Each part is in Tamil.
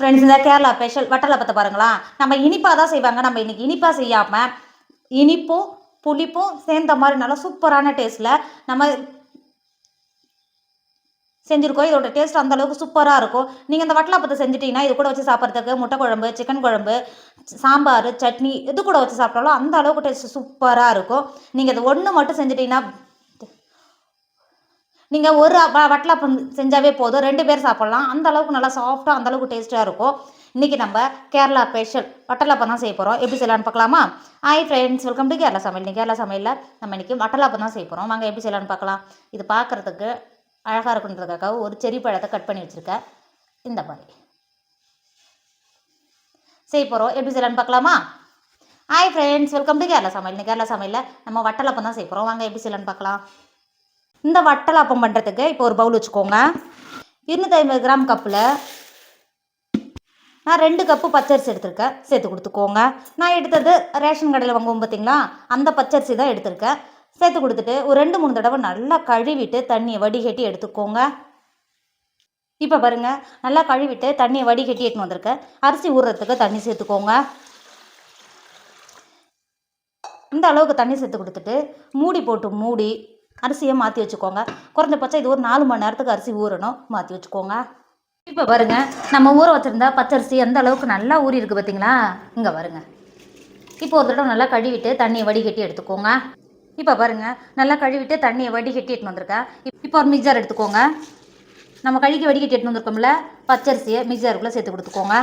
ஃப்ரெண்ட்ஸ் இந்த கேரளா ஸ்பெஷல் வட்டலப்பத்தை பாருங்களா. நம்ம இனிப்பாக தான் செய்வாங்க. நம்ம இன்றைக்கி இனிப்பாக செய்யாமல் இனிப்பும் புளிப்பும் சேர்ந்த மாதிரி நல்லா சூப்பரான டேஸ்ட்டில் நம்ம செஞ்சுருக்கோம். இதோட டேஸ்ட் அந்த அளவுக்கு சூப்பராக இருக்கும். நீங்கள் இந்த வட்டலாப்பத்தை செஞ்சிட்டிங்கன்னா இது கூட வச்சு சாப்பிட்றதுக்கு முட்டை குழம்பு சிக்கன் குழம்பு சாம்பார் சட்னி இது கூட வச்சு சாப்பிட்டாலும் அந்த அளவுக்கு டேஸ்ட் சூப்பராக இருக்கும். நீங்கள் இது ஒன்று மட்டும் செஞ்சுட்டிங்கன்னா நீங்கள் ஒரு வட்டலப்பம் வட்டலாப்பம் செஞ்சாவே போதும். ரெண்டு பேர் சாப்பிட்லாம். அந்த அளவுக்கு நல்லா சாஃப்டாக அந்த அளவுக்கு டேஸ்ட்டாக இருக்கும். இன்றைக்கி நம்ம கேரளா ஸ்பெஷல் வட்டலாப்பம் தான் செய்ய போகிறோம் எப்படி செய்யலான்னு பார்க்கலாமா? Hi friends welcome to Kerala சமையல். இன்னைக்கு கேரளா சமையலில் நம்ம இன்றைக்கி வட்டலாப்பம் தான் செய்ய போகிறோம் வாங்க எப்படி செய்யலான்னு பார்க்கலாம். இது பார்க்குறதுக்கு அழகாக இருக்குன்றதுக்காக ஒரு செரி பழத்தை கட் பண்ணி வச்சுருக்கேன். இந்த மாதிரி. செய்ய போகிறோம் எப்படி செய்யலான்னு பார்க்கலாமா? Hi friends welcome to Kerala சமையல். கேரளா சமையலில் நம்ம வட்டலப்பம் தான் செய்ய போகிறோம் வாங்க எப்படி செய்யலான்னு பார்க்கலாம். இந்த வட்டலாப்பம் பண்ணுறதுக்கு இப்போ ஒரு பவுல் வச்சுக்கோங்க. இருநூற்றி ஐம்பது கிராம் கப்பில் நான் ரெண்டு கப்பு பச்சரிசி எடுத்திருக்கேன். சேர்த்து கொடுத்துக்கோங்க. நான் எடுத்தது ரேஷன் கடையில் வாங்குவோம் பார்த்தீங்களா அந்த பச்சரிசி தான் எடுத்திருக்கேன். சேர்த்து கொடுத்துட்டு ஒரு ரெண்டு மூணு தடவை நல்லா கழுவிட்டு தண்ணியை வடிகட்டி எடுத்துக்கோங்க. இப்போ பாருங்கள் நல்லா கழுவிட்டு தண்ணியை வடிகட்டி எடுத்துன்னு வந்திருக்கேன். அரிசி ஊறுறதுக்கு தண்ணி சேர்த்துக்கோங்க. இந்த அளவுக்கு தண்ணி சேர்த்து கொடுத்துட்டு மூடி போட்டு மூடி அரிசியை மாற்றி வச்சுக்கோங்க. குறைஞ்சபட்சம் இது ஒரு நாலு மணி நேரத்துக்கு அரிசி ஊறணும். மாற்றி வச்சுக்கோங்க. இப்போ பாருங்க நம்ம ஊற வச்சுருந்தா பச்சரிசி எந்த அளவுக்கு நல்லா ஊறி இருக்குது பார்த்தீங்களா இங்கே பாருங்க. இப்போ ஒரு தடவை நல்லா கழுவிட்டு தண்ணியை வடிகட்டி எடுத்துக்கோங்க. இப்போ பாருங்க நல்லா கழுவிட்டு தண்ணியை வடிகட்டி எடுத்துன்னு வந்திருக்கேன் இப்போ ஒரு மிக்சர் எடுத்துக்கோங்க. நம்ம கழுகி வடிகட்டி எடுத்துன்னு வந்திருக்கோம்ல பச்சரிசியை மிக்சருக்குள்ளே சேர்த்து கொடுத்துக்கோங்க.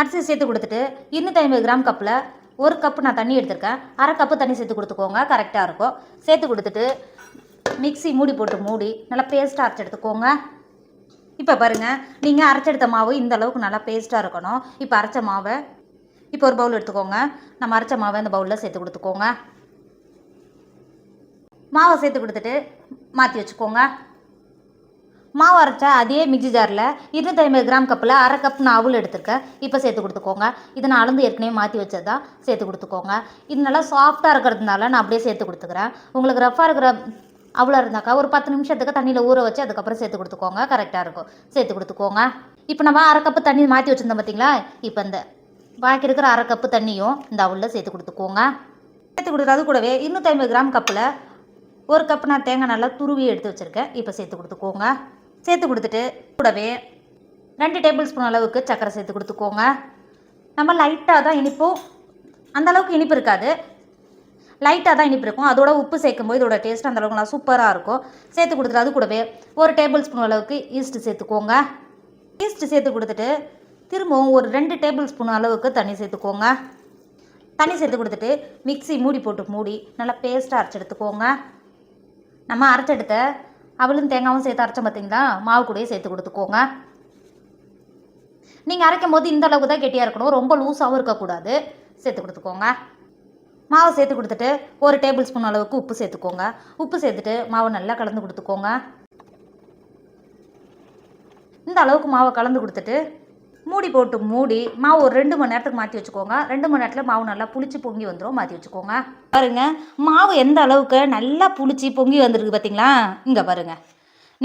அரிசி சேர்த்து கொடுத்துட்டு இருநூற்றி ஐம்பது கிராம் கப்பில் ஒரு கப்பு நான் தண்ணி எடுத்திருக்கேன். அரை கப்பு தண்ணி சேர்த்து கொடுத்துக்கோங்க. கரெக்டாக இருக்கும். சேர்த்து கொடுத்துட்டு மிக்ஸி மூடி போட்டு மூடி நல்லா பேஸ்ட்டாக அரைச்சி எடுத்துக்கோங்க. இப்போ பாருங்கள் நீங்கள் அரைச்செடுத்த மாவு இந்த அளவுக்கு நல்லா பேஸ்ட்டாக இருக்கணும். இப்போ அரைச்ச மாவை இப்போ ஒரு பவுல் எடுத்துக்கோங்க. நம்ம அரைச்ச மாவை அந்த பவுலில் சேர்த்து கொடுத்துக்கோங்க. மாவை சேர்த்து கொடுத்துட்டு மாற்றி வச்சுக்கோங்க. மாவு அரைச்சா அதே மிக்சி ஜாரில் இருநூற்றி ஐம்பது கிராம் கப்பில் அரை கப் நான் அவல் எடுத்திருக்கேன். இப்போ சேர்த்து கொடுத்துக்கோங்க. இதை நான் அளந்து ஏற்கனவே மாற்றி வச்சது தான் சேர்த்து கொடுத்துக்கோங்க. இது நல்லா சாஃப்டாக இருக்கிறதுனால நான் அப்படியே சேர்த்து கொடுத்துக்கிறேன். உங்களுக்கு ரஃபாக இருக்கிற அவ்வளோ இருந்தாக்கா ஒரு பத்து நிமிஷத்துக்கு தண்ணியில் ஊற வச்சு அதுக்கப்புறம் சேர்த்து கொடுத்துக்கோங்க. கரெக்டாக இருக்கும். சேர்த்து கொடுத்துக்கோங்க. இப்போ நம்ம அரை கப்பு தண்ணி மாற்றி வச்சுருந்தோம் பார்த்தீங்களா இப்போ இந்த பாக்கி இருக்கிற அரை கப்பு தண்ணியும் இந்த அவளில் சேர்த்து கொடுத்துக்கோங்க. சேர்த்து கொடுக்குறது அது கூடவே இருநூத்தி ஐம்பது கிராம் கப்பில் ஒரு கப் நான் தேங்காய் நல்லா துருவி எடுத்து வச்சுருக்கேன். இப்போ சேர்த்து கொடுத்துக்கோங்க. சேர்த்து கொடுத்துட்டு கூடவே ரெண்டு டேபிள் ஸ்பூன் அளவுக்கு சர்க்கரை சேர்த்து கொடுத்துக்கோங்க. நம்ம லைட்டாக தான் இனிப்பும் அந்த அளவுக்கு இனிப்பு இருக்காது. லைட்டாக தான் இனிப்பு இருக்கும். அதோட உப்பு சேர்க்கும்போது இதோட டேஸ்ட் அந்த அளவுக்கு நல்லா சூப்பராக இருக்கும். சேர்த்து கொடுத்துட்டு அது கூடவே ஒரு டேபிள் ஸ்பூன் அளவுக்கு ஈஸ்ட்டு சேர்த்துக்கோங்க. ஈஸ்ட்டு சேர்த்து கொடுத்துட்டு திரும்பவும் ஒரு ரெண்டு டேபிள் ஸ்பூன் அளவுக்கு தண்ணி சேர்த்துக்கோங்க. தண்ணி சேர்த்து கொடுத்துட்டு மிக்ஸி மூடி போட்டு மூடி நல்லா பேஸ்ட்டாக அரைச்சி எடுத்துக்கோங்க. நம்ம அரைச்செடுத்த அவளும் தேங்காயும் சேர்த்து அரைச்சோம் பார்த்தீங்களா மாவு கூடயே சேர்த்து கொடுத்துக்கோங்க. நீங்கள் அரைக்கும் போது இந்த அளவுக்கு தான் கெட்டியாக இருக்கணும். ரொம்ப லூஸாகவும் இருக்கக்கூடாது. சேர்த்து கொடுத்துக்கோங்க. மாவை சேர்த்து கொடுத்துட்டு ஒரு டேபிள் ஸ்பூன் அளவுக்கு உப்பு சேர்த்துக்கோங்க. உப்பு சேர்த்துட்டு மாவை நல்லா கலந்து கொடுத்துக்கோங்க. இந்த அளவுக்கு மாவை கலந்து கொடுத்துட்டு மூடி போட்டு மூடி மாவு ஒரு ரெண்டு மணி நேரத்துக்கு மாற்றி வச்சுக்கோங்க. ரெண்டு மணி நேரத்தில் மாவு நல்லா புளிச்சு பொங்கி வந்துடும் மாற்றி வச்சுக்கோங்க. பாருங்கள் மாவு எந்த அளவுக்கு நல்லா புளிச்சு பொங்கி வந்துருக்கு பார்த்தீங்களா இங்கே பாருங்க.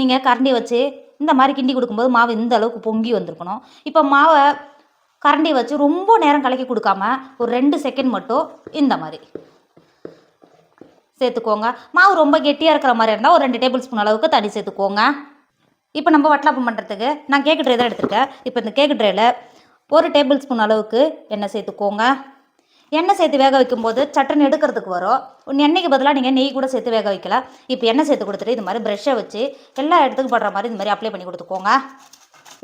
நீங்கள் கரண்டி வச்சு இந்த மாதிரி கிண்டி கொடுக்கும்போது மாவு இந்த அளவுக்கு பொங்கி வந்திருக்கணும். இப்போ மாவை கரண்டி வச்சு ரொம்ப நேரம் கலக்கி கொடுக்காம ஒரு ரெண்டு செகண்ட் மட்டும் இந்த மாதிரி சேர்த்துக்கோங்க. மாவு ரொம்ப கெட்டியாக இருக்கிற மாதிரி இருந்தால் ஒரு ரெண்டு டேபிள் ஸ்பூன் அளவுக்கு தண்ணி சேர்த்துக்கோங்க. இப்போ நம்ம வட்டலாப்பம் பண்ணுறதுக்கு நான் கேக்கு ட்ரே தான் எடுத்திருக்கேன். இப்போ இந்த கேக்கு ட்ரேயில் ஒரு டேபிள் ஸ்பூன் அளவுக்கு எண்ணெய் சேர்த்துக்கோங்க. எண்ணெய் சேர்த்து வேக வைக்கும்போது சட்டன் எடுக்கிறதுக்கு வரும். உன் எண்ணெய்க்கு பதிலாக நீங்கள் நெய் கூட சேர்த்து வேக வைக்கலாம். இப்போ எண்ணெய் சேர்த்து கொடுத்துட்டு இது மாதிரி ப்ரெஷ்ஷை வச்சு எல்லா இடத்துக்கும் படுற மாதிரி இந்த மாதிரி அப்ளை பண்ணி கொடுத்துக்கோங்க.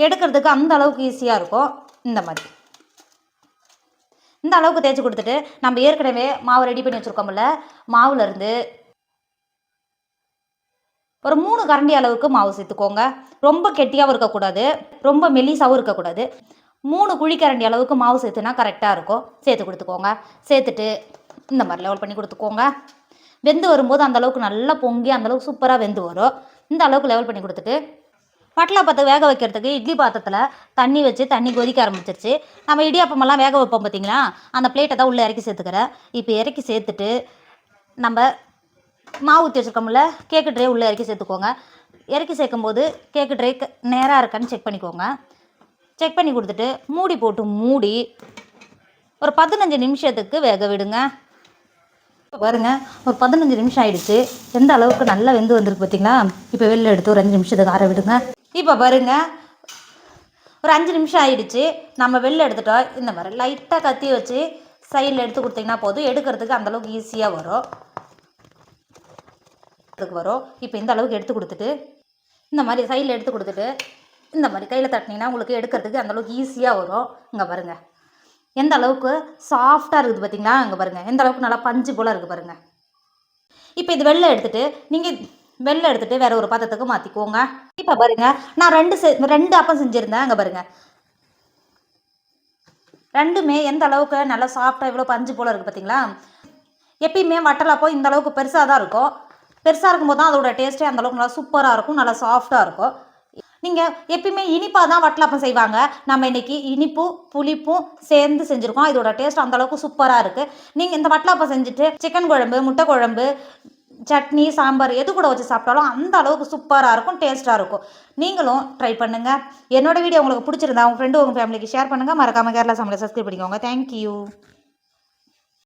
எடுக்கிறதுக்கு அந்த அளவுக்கு ஈஸியாக இருக்கும். இந்த மாதிரி. இந்த அளவுக்கு தேய்ச்சி கொடுத்துட்டு நம்ம ஏற்கனவே மாவு ரெடி பண்ணி வச்சுருக்கோம்ல மாவுலேருந்து ஒரு மூணு கரண்டி அளவுக்கு மாவு சேர்த்துக்கோங்க. ரொம்ப கெட்டியாகவும் இருக்கக்கூடாது. ரொம்ப மெலிசாகவும் இருக்கக்கூடாது. மூணு குழிக்கரண்டி அளவுக்கு மாவு சேர்த்துனா கரெக்டாக இருக்கும். சேர்த்து கொடுத்துக்கோங்க. சேர்த்துட்டு இந்த மாதிரி லெவல் பண்ணி கொடுத்துக்கோங்க. வெந்து வரும்போது அந்த அளவுக்கு நல்லா பொங்கி அந்தளவுக்கு சூப்பராக வெந்து வரும். இந்த அளவுக்கு லெவல் பண்ணி கொடுத்துட்டு வட்டலா பாத்திரம் வேக வைக்கிறதுக்கு இட்லி பாத்திரத்தில் தண்ணி வச்சு தண்ணி கொதிக்க ஆரம்பிச்சிருச்சு. நம்ம இடியாப்பமெல்லாம் வேக வைப்போம் பார்த்தீங்களா அந்த பிளேட்டை தான் உள்ளே இறக்கி சேர்த்துக்கிறேன். இப்போ இறக்கி சேர்த்துட்டு நம்ம மாவு ஊற்றி வச்சுருக்கோம்ல கேக்கு ட்ரே உள்ளே இறக்கி சேர்த்துக்கோங்க. இறக்கி சேர்க்கும்போது கேக்கு ட்ரே நேராக இருக்கான்னு செக் பண்ணிக்கோங்க. செக் பண்ணி கொடுத்துட்டு மூடி போட்டு மூடி ஒரு பதினஞ்சு நிமிஷத்துக்கு வேக விடுங்க. இப்போ பாருங்க ஒரு பதினஞ்சு நிமிஷம் ஆயிடுச்சு. எந்த அளவுக்கு நல்லா வெந்து வந்திருக்கு பார்த்தீங்களா? இப்போ வெளில எடுத்து ஒரு அஞ்சு நிமிஷத்துக்கு ஆற விடுங்க. இப்போ பாருங்க ஒரு அஞ்சு நிமிஷம் ஆயிடுச்சு. நம்ம வெளில எடுத்துட்டோம் இந்த மாதிரி லைட்டாக கத்தி வச்சு சைடில் எடுத்து கொடுத்தீங்கன்னா போதும். எடுக்கிறதுக்கு அந்தளவுக்கு ஈஸியாக வரும். இதுக்கு வரும் இப்போ இந்த அளவுக்கு எடுத்து கொடுத்துட்டு இந்த மாதிரி சைடில் எடுத்து கொடுத்துட்டு இந்த மாதிரி கையில் தட்டினீங்கன்னா உங்களுக்கு எடுக்கிறதுக்கு அந்த அளவுக்கு ஈஸியாக வரும். இங்கே பாருங்கள் எந்த அளவுக்கு சாஃப்டாக இருக்குது பார்த்தீங்களா இங்கே பாருங்கள் எந்த அளவுக்கு நல்லா பஞ்சு போல் இருக்குது பாருங்கள் இப்போ இது வெளில எடுத்துகிட்டு நீங்கள் வெளில எடுத்துகிட்டு வேறு ஒரு பாத்திரத்துக்கு மாற்றிக்கோங்க இப்போ பாருங்கள் நான் ரெண்டு செ ரெண்டு அப்பம் செஞ்சுருந்தேன். அங்கே பாருங்கள் ரெண்டுமே எந்த அளவுக்கு நல்லா சாஃப்டாக இவ்வளோ பஞ்சு போல் இருக்குது பார்த்தீங்களா எப்பயுமே வட்டலாப்பம் இந்த அளவுக்கு பெருசாக தான் இருக்கும். பெருசாக இருக்கும்போது தான் அதோட டேஸ்ட்டே அந்தளவுக்கு நல்லா சூப்பராக இருக்கும் நல்லா சாஃப்டாக இருக்கும். நீங்கள் எப்பயுமே இனிப்பாக தான் வட்டலாப்பம் செய்வாங்க. நம்ம இன்றைக்கி இனிப்பும் புளிப்பும் சேர்ந்து செஞ்சுருக்கோம். இதோட டேஸ்ட் அந்தளவுக்கு சூப்பராக இருக்குது நீங்கள் இந்த வட்டலாப்பம் செஞ்சுட்டு சிக்கன் குழம்பு முட்டை குழம்பு சட்னி சாம்பார் எது கூட வச்சு சாப்பிட்டாலும் அந்த அளவுக்கு சூப்பராக இருக்கும் டேஸ்ட்டாக இருக்கும். நீங்களும் ட்ரை பண்ணுங்கள் என்னோடய வீடியோ உங்களுக்கு பிடிச்சிருந்தா உங்கள் ஃப்ரெண்டு உங்கள் ஃபேமிலிக்கு ஷேர் பண்ணுங்கள் மறக்காமல் கேரளா சமையலை சப்ஸ்கிரைப் பண்ணிக்கோங்க. தேங்க்யூ